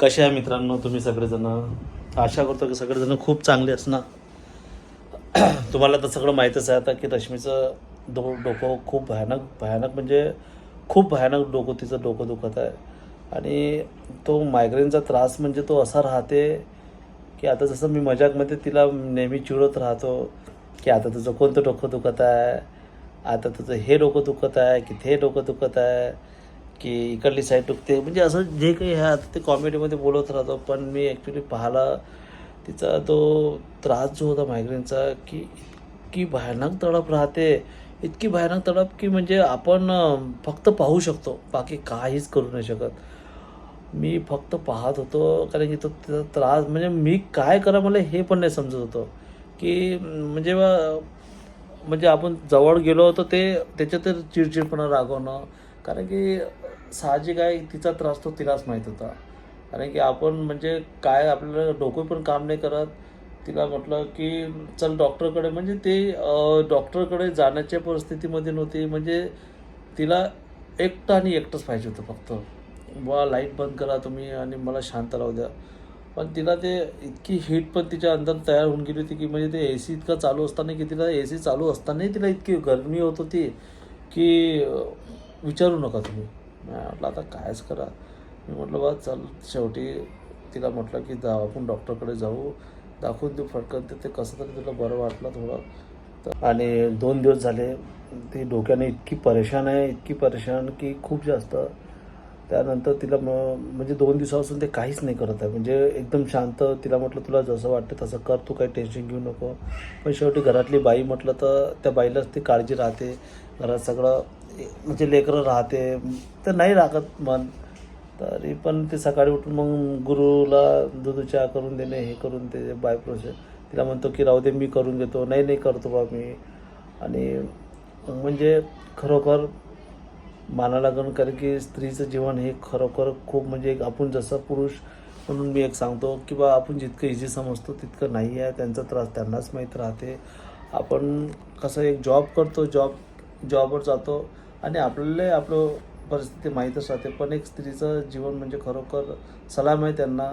कसे आहे मित्रांनो तुम्ही सगळेजण? आशा करतो की सगळेजण खूप चांगले असणार तुम्हाला तर सगळं माहीतच आहे आता की रश्मीचं डो डोकं खूप भयानक भयानक म्हणजे खूप भयानक डोकं तिचं डोकं दुखत आहे. आणि तो मायग्रेनचा त्रास म्हणजे तो असा राहते की आता जसं मी मजाकमध्ये तिला नेहमी चिडत राहतो की आता तुझं कोणतं डोकं दुखत आहे? आता तुझं हे डोकं दुखत आहे की ते डोकं दुखत आहे? की इकडली साईड दुखते. म्हणजे असं जे काही आहे आता ते कॉमेडीमध्ये बोलत राहतो पण मी ॲक्च्युली पाहिला तिचा तो त्रास जो होता मायग्रेनचा की इतकी भयानक तडप राहते. इतकी भयानक तडप की म्हणजे आपण फक्त पाहू शकतो. बाकी काहीच करू नाही शकत. मी फक्त पाहत होतो कारण की तो त्याचा त्रास म्हणजे मी काय करा मला हे पण नाही समजत होतं. की म्हणजे म्हणजे आपण जवळ गेलो होतो ते त्याच्यात तर चिडचिडपणा रागवणं. कारण की साहजिक आहे तिचा त्रास तो तिलाच माहीत होता. कारण की आपण म्हणजे काय आपल्याला डोकं पण काम नाही करत. तिला म्हटलं की चल डॉक्टरकडे. म्हणजे ते डॉक्टरकडे जाण्याच्या परिस्थितीमध्ये नव्हती. म्हणजे तिला एकटं आणि एकटंच पाहिजे होतं फक्त. बुवा लाइट बंद करा तुम्ही आणि मला शांत राहू द्या. पण तिला ते इतकी हीट पण तिच्या अंदर तयार होऊन गेली होती की म्हणजे ते ए सी इतकं चालू असताना की तिला ए सी चालू असतानाही तिला इतकी गरमी होत होती की विचारू नका तुम्ही. नाही म्हटलं आता कायच करा मी म्हटलं बा चल शेवटी तिला म्हटलं की जा आपण डॉक्टरकडे जाऊ. दाखवून देऊ फटकन ते ते कसं तरी तिला बरं वाटलं थोडं. तर आणि दोन दिवस झाले ती डोक्याने इतकी परेशान आहे इतकी परेशान की खूप जास्त. त्यानंतर तिला मग म्हणजे दोन दिवसापासून ते काहीच नाही करत आहे. म्हणजे एकदम शांत तिला म्हटलं तुला जसं वाटतं तसं कर तू काही टेन्शन घेऊ नको. पण शेवटी घरातली बाई म्हटलं तर त्या बाईलाच ती काळजी राहते. घरात सगळं म्हणजे लेकरं राहते तर नाही राहत मन. तरी पण ते सकाळी उठून मग गुरुला दूध चहा करून देणे हे करून ते बाय प्रोसेस तिला म्हणतो की राहू दे मी करून घेतो. नाही नाही करतो बा मी. आणि म्हणजे खरोखर मानायला लागून कारण की स्त्रीचं जीवन हे खरोखर खूप म्हणजे एक आपण जसं पुरुष म्हणून मी एक सांगतो की बा आपण जितकं इझी समजतो तितकं नाही आहे. त्यांचा त्रास त्यांनाच माहीत राहते. आपण कसं एक जॉब करतो जॉब जॉबवर जातो आणि आपल्याला आपलं परिस्थिती माहीतच राहते पण एक स्त्रीचं जीवन म्हणजे खरोखर सलाम आहे त्यांना.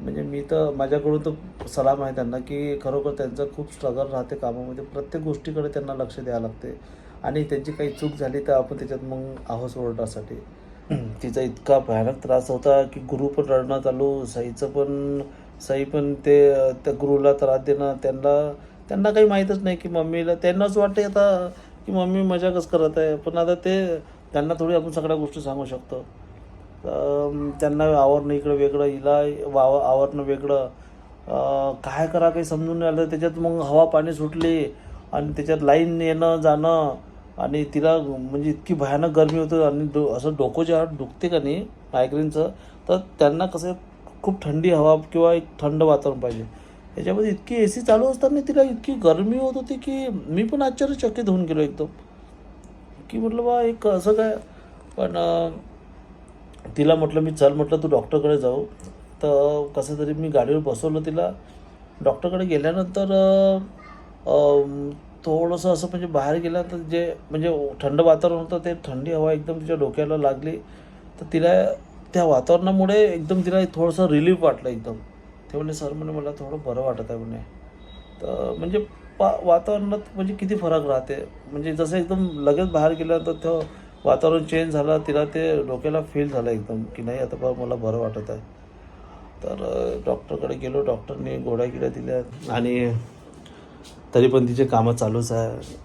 म्हणजे मी तर माझ्याकडून तर सलाम आहे त्यांना की खरोखर त्यांचं खूप स्ट्रगल राहते कामामध्ये. प्रत्येक गोष्टीकडे त्यांना लक्ष द्यावं लागते. आणि त्यांची काही चूक झाली तर आपण त्याच्यात मग आहोस ओरडण्यासाठी तिचा इतका भयानक त्रास होता की गुरु पण रडणं चालू सईचं पण सई पण ते त्या गुरुला त्रास देणं त्यांना त्यांना काही माहीतच नाही की मम्मीला त्यांनाच वाटते आता की मम्मी मजाकच करत आहे. पण आता ते त्यांना थोडी आपण सगळ्या गोष्टी सांगू शकतो. त्यांना आवरणं इकडं वेगळं हिला वाव आवरणं वेगळं. काय करा काही समजून नाही आलं त्याच्यात मग हवा पाणी सुटली आणि त्याच्यात लाईन येणं जाणं आणि तिला म्हणजे इतकी भयानक गरमी होतं आणि डो असं डोकं जे दुखते का नाही मायग्रेनचं तर त्यांना कसं खूप थंडी हवा किंवा एक थंड वातावरण पाहिजे. याच्यामध्ये इतकी ए सी चालू असताना तिला इतकी गरमी होत होती की मी पण आश्चर्यचकित होऊन गेलो एकदम. की म्हटलं बा एक असं काय? पण तिला म्हटलं मी चल म्हटलं तू डॉक्टरकडे जाऊ. तर कसं तरी मी गाडीवर बसवलं तिला. डॉक्टरकडे गेल्यानंतर थोडंसं असं म्हणजे बाहेर गेल्यानंतर जे म्हणजे थंड वातावरण होतं ते थंडी हवा एकदम तिच्या डोक्याला लागली. तर तिला त्या वातावरणामुळे एकदम तिला थोडंसं रिलीफ वाटलं एकदम. ते म्हणे सर म्हणे मला थोडं बरं वाटत आहे म्हणे. तर म्हणजे पा वातावरणात म्हणजे किती फरक राहते? म्हणजे जसं एकदम लगेच बाहेर गेल्यानंतर तो वातावरण चेंज झालं तिला ते डोक्याला फील झालं एकदम की नाही आता बा मला बरं वाटत आहे. तर डॉक्टरकडे गेलो डॉक्टरने गोळ्या गिळ्या दिल्या आणि तरी पण तिचे कामं चालूच आहे.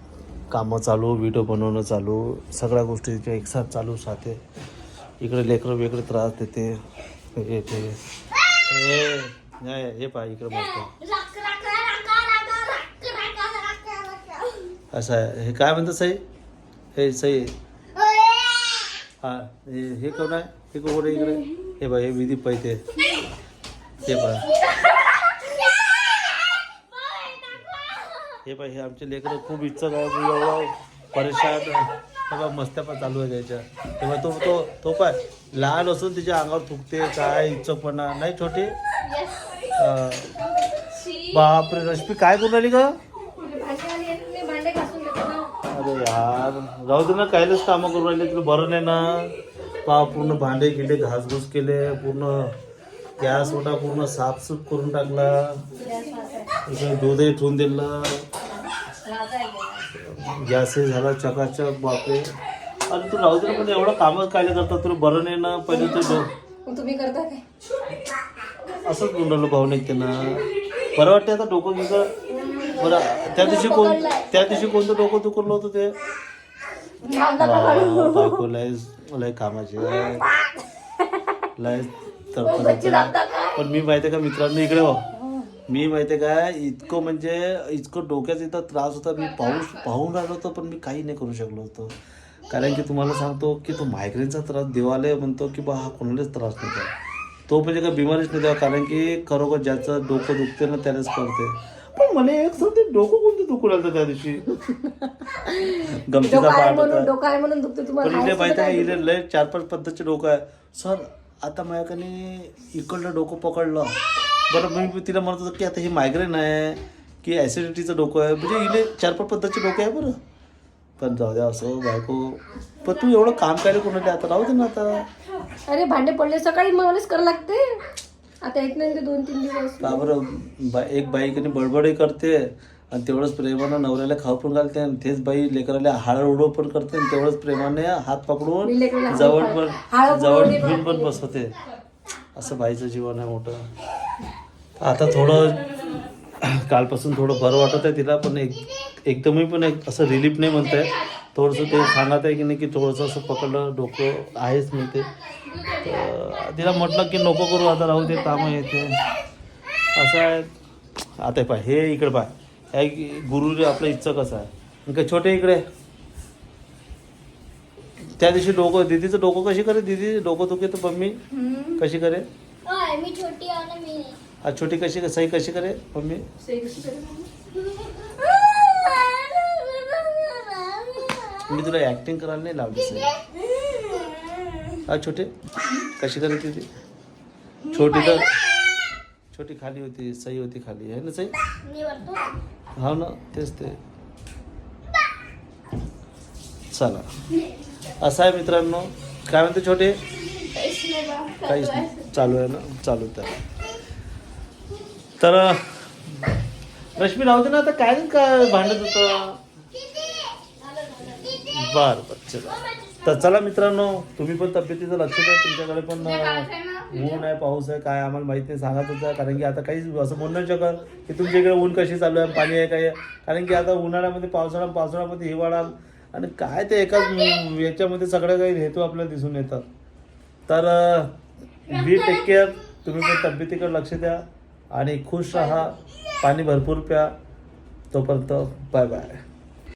कामं चालू व्हिडिओ बनवणं चालू सगळ्या गोष्टी तिच्या एकसाथ चालूच राहते. इकडे लेकरं वेगळे त्रास देते हे ते. नाही, हे पाय इकडे मस्त असं आहे. हे काय म्हणतात सई? हे सई. हा हे कोण आहे? हे कोण आहे इकडे? हे बाय हे विधी पैते हे बाय हे बाय हे आमचे लेकरं खूप इच्छुक आहे मी एवढा परेशान हे बा मस्त्या पण चालू आहे त्याच्या. तेव्हा तो तो तो पाय लहान असून तिच्या अंगावर थुकते काय इच्छुकपणा. नाही छोटी? बापरे रश्मी काय करून राहिली का अरे यार जाऊ दे ना कायलाच कामं करून राहिले तुला बरं नाही ना. पा पूर्ण भांडे गिंडे घासघूस केले पूर्ण गॅस ओटा पूर्ण साफसूफ करून टाकला. दूधही ठेवून दिलं. गॅसही झाला चकाचक बापरे. अरे तू राहू दे ना, पण एवढं कामच काय करता तुला बरं नाही ना पहिले तू तुम्ही करता काय? असंच गुंडवलं भाऊ निघते ना बरं वाटते आता डोकं गिकं बरं त्या दिवशी कोण त्या दिवशी कोणतं डोकं दुखलं होतं ते? बायको लय लय कामाचे. लय तर आहे. पण मी माहिती का मित्रांनो इकडे हो मी माहिती काय इतकं म्हणजे इतकं डोक्याचा इथं त्रास होता. मी पाऊस पाहून राहिलो होतो पण मी काही नाही करू शकलो होतो. कारण की तुम्हाला सांगतो की तो मायग्रेनचा त्रास देवालय म्हणतो की बा हा कोणालाच त्रास नाही तो म्हणजे काय बिमारीच नाही द्यावा कारण की खरोखर ज्याचं डोकं दुखते ना त्यालाच कळते पण मला एक सांगते डोकं कोणतं दुखू राहिलं त्या दिवशी? गमतीचा डोकं आहे पार्ट म्हणून होता. डोकं आहे म्हणून दुखतं पण तुम्हाला इथे हायचं माहिती आहे काय इथे लय चार पाच पद्धतीचे डोकं आहे. सर आता माझ्याकडे इकडलं डोकं पकडलं. बरं मी तिला म्हणत होतो की आता हे मायग्रेन आहे की ॲसिडिटीचं डोकं आहे. म्हणजे इले चार पाच पद्धतीचे डोकं आहे बरं. पण जाऊ द्या असं बायको. पण तू एवढं काम काय कोणाला आता राहू दे ना आता. अरे भांडे पडले सकाळी मलाच करावं लागते. आता एक नाही दोन तीन दिवस. का बरं बा एक बाई कधी बडबडही करते आणि तेवढंच प्रेमानं नवऱ्याला खाऊ पण घालते आणि तेच बाई लेकराला हाड उडव पण करते आणि तेवढंच प्रेमाने हात मी पकडून हात जवळ पण जवळ उडवली घेऊन पण बसवते. असं बाईचं जीवन आहे मोठं. आता थोडं कालपासून थोडं बरं वाटत आहे तिला पण एक एकदमही पण एक असं रिलीफ नाही म्हणत आहे थोडंसं ते सांगत आहे की नाही की थोडंसं असं पकडलं डोकं आहेच मी ते. तर तिला म्हटलं की नको करू आता राहू दे कामं येते असं आहे. आता पाय हे इकडे पाय हे गुरु आपलं इच्छा कसं आहे. काय छोटे इकडे. त्या दिवशी डोकं दीदीचं डोकं कशी करे? दीदी डोकं दुखे तर मम्मी कशी करे? ओय, मी छोटी आहे ना मी. छोटी कशी सही कशी करे मम्मी? मी तुला ऍक्टिंग करायला नाही लावली सही हा छोटे. कशी करायची होती छोटी तर छोटी खाली होती सही होती खाली. आहे ना सई? हा ना तेच ते. चला. असं आहे मित्रांनो. काय म्हणते छोटे? काहीच नाही. चालू आहे ना? चालू तर. तर रश्मी लावते ना आता. काय नाही काय भांडत होतं? बर बर चला. तर चला मित्रांनो तुम्ही पण तब्येतीचं लक्ष द्या तुमच्याकडे पण अं, ऊन आहे पाऊस आहे काय आम्हाला माहिती नाही सांगतच आहे कारण की आता काहीच असं म्हणू नाही शकत की तुमच्या इकडे ऊन कशी चालू आहे पाणी आहे काय आहे. कारण की आता उन्हाळ्यामध्ये पावसाळा पावसाळ्यामध्ये हिवाळा आणि काय ते एकाच याच्यामध्ये सगळं काही हेतू आपल्याला दिसून येतात. तर बी टेक केअर तुम्ही पण तब्येतीकडे लक्ष द्या आणि खुश राहा. पाणी भरपूर प्या. तोपर्यंत बाय बाय